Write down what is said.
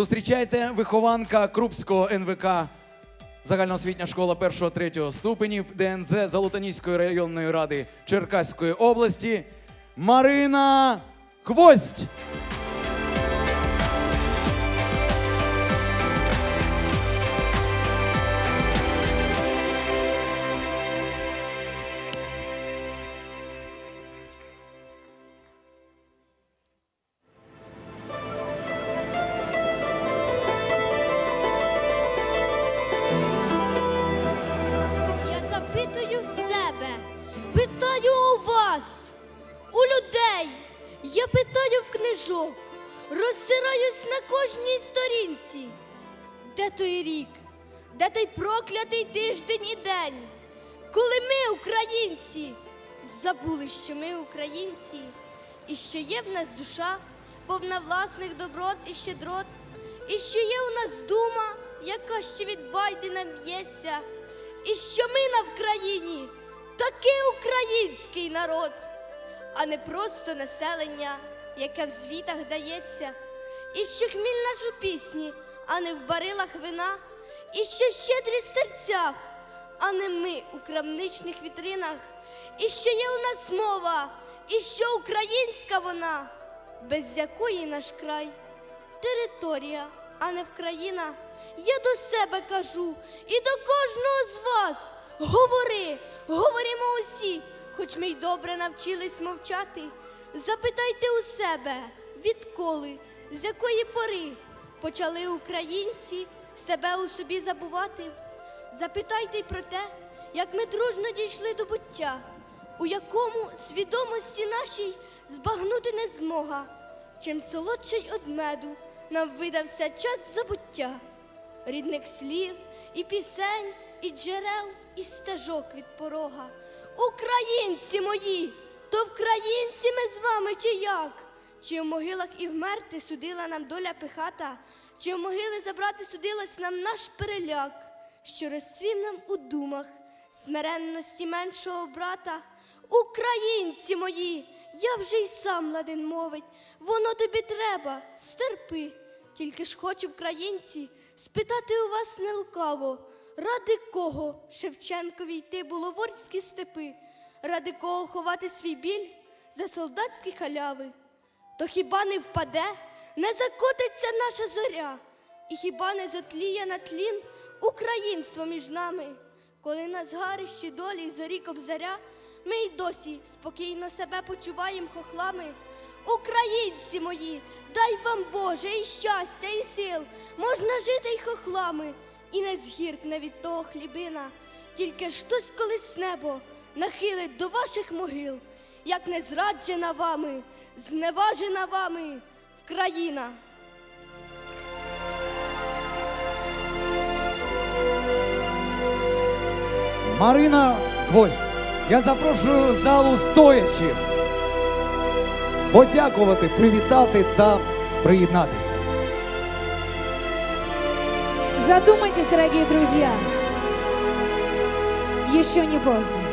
Зустрічайте вихованка Крупського НВК Загальноосвітня школа 1-3 ступенів ДНЗ Золотоніської районної ради Черкаської області Марина Гвоздь. Я питаю в книжок, розсираюсь на кожній сторінці. Де той рік, де той проклятий тиждень і день, коли ми, українці, забули, що ми українці, і що є в нас душа, повна власних доброт і щедрот, і що є у нас дума, яка ще від Байдена б'ється, і що ми на Вкраїні такий український народ, а не просто населення, яке в звітах дається, і що хміль наш у пісні, а не в барилах вина, і що щедрість в серцях, а не ми у крамничних вітринах, і що є у нас мова, і що українська вона, без якої наш край територія, а не Вкраїна. Я до себе кажу і до кожного з вас. Говори, говоримо усі, хоч ми й добре навчились мовчати. Запитайте у себе, відколи, з якої пори почали українці себе у собі забувати. Запитайте й про те, як ми дружно дійшли до буття, у якому свідомості нашій збагнути не змога, чим солодший од меду нам видався час забуття, рідних слів і пісень, і джерел, і стежок від порога. Українці мої, то вкраїнці ми з вами чи як? Чи в могилах і вмерти судила нам доля пихата, чи в могили забрати судилось нам наш переляк, що розцвів нам у думах смиренності меншого брата. Українці мої, я вже й сам ладен мовить, воно тобі треба, стерпи. Тільки ж хочу, українці, спитати у вас не лукаво, ради кого Шевченкові йти було ворські степи, ради кого ховати свій біль за солдатські халяви. То хіба не впаде, не закотиться наша зоря, і хіба не зотліє на тлін українство між нами, коли на згарищі долі й зорі кобзаря, ми й досі спокійно себе почуваємо хохлами. Українці мої, дай вам Боже і щастя, і сил, можна жити й хохлами, і не згіркне від того хлібина, тільки ж хтось колись небо нахилить до ваших могил, як не зраджена вами, зневажена вами Вкраїна. Марина Гвоздь. Я запрошую залу стоячи. Подякувати, привітати та приєднатися. Задумайтесь, дорогие друзья. Еще не поздно.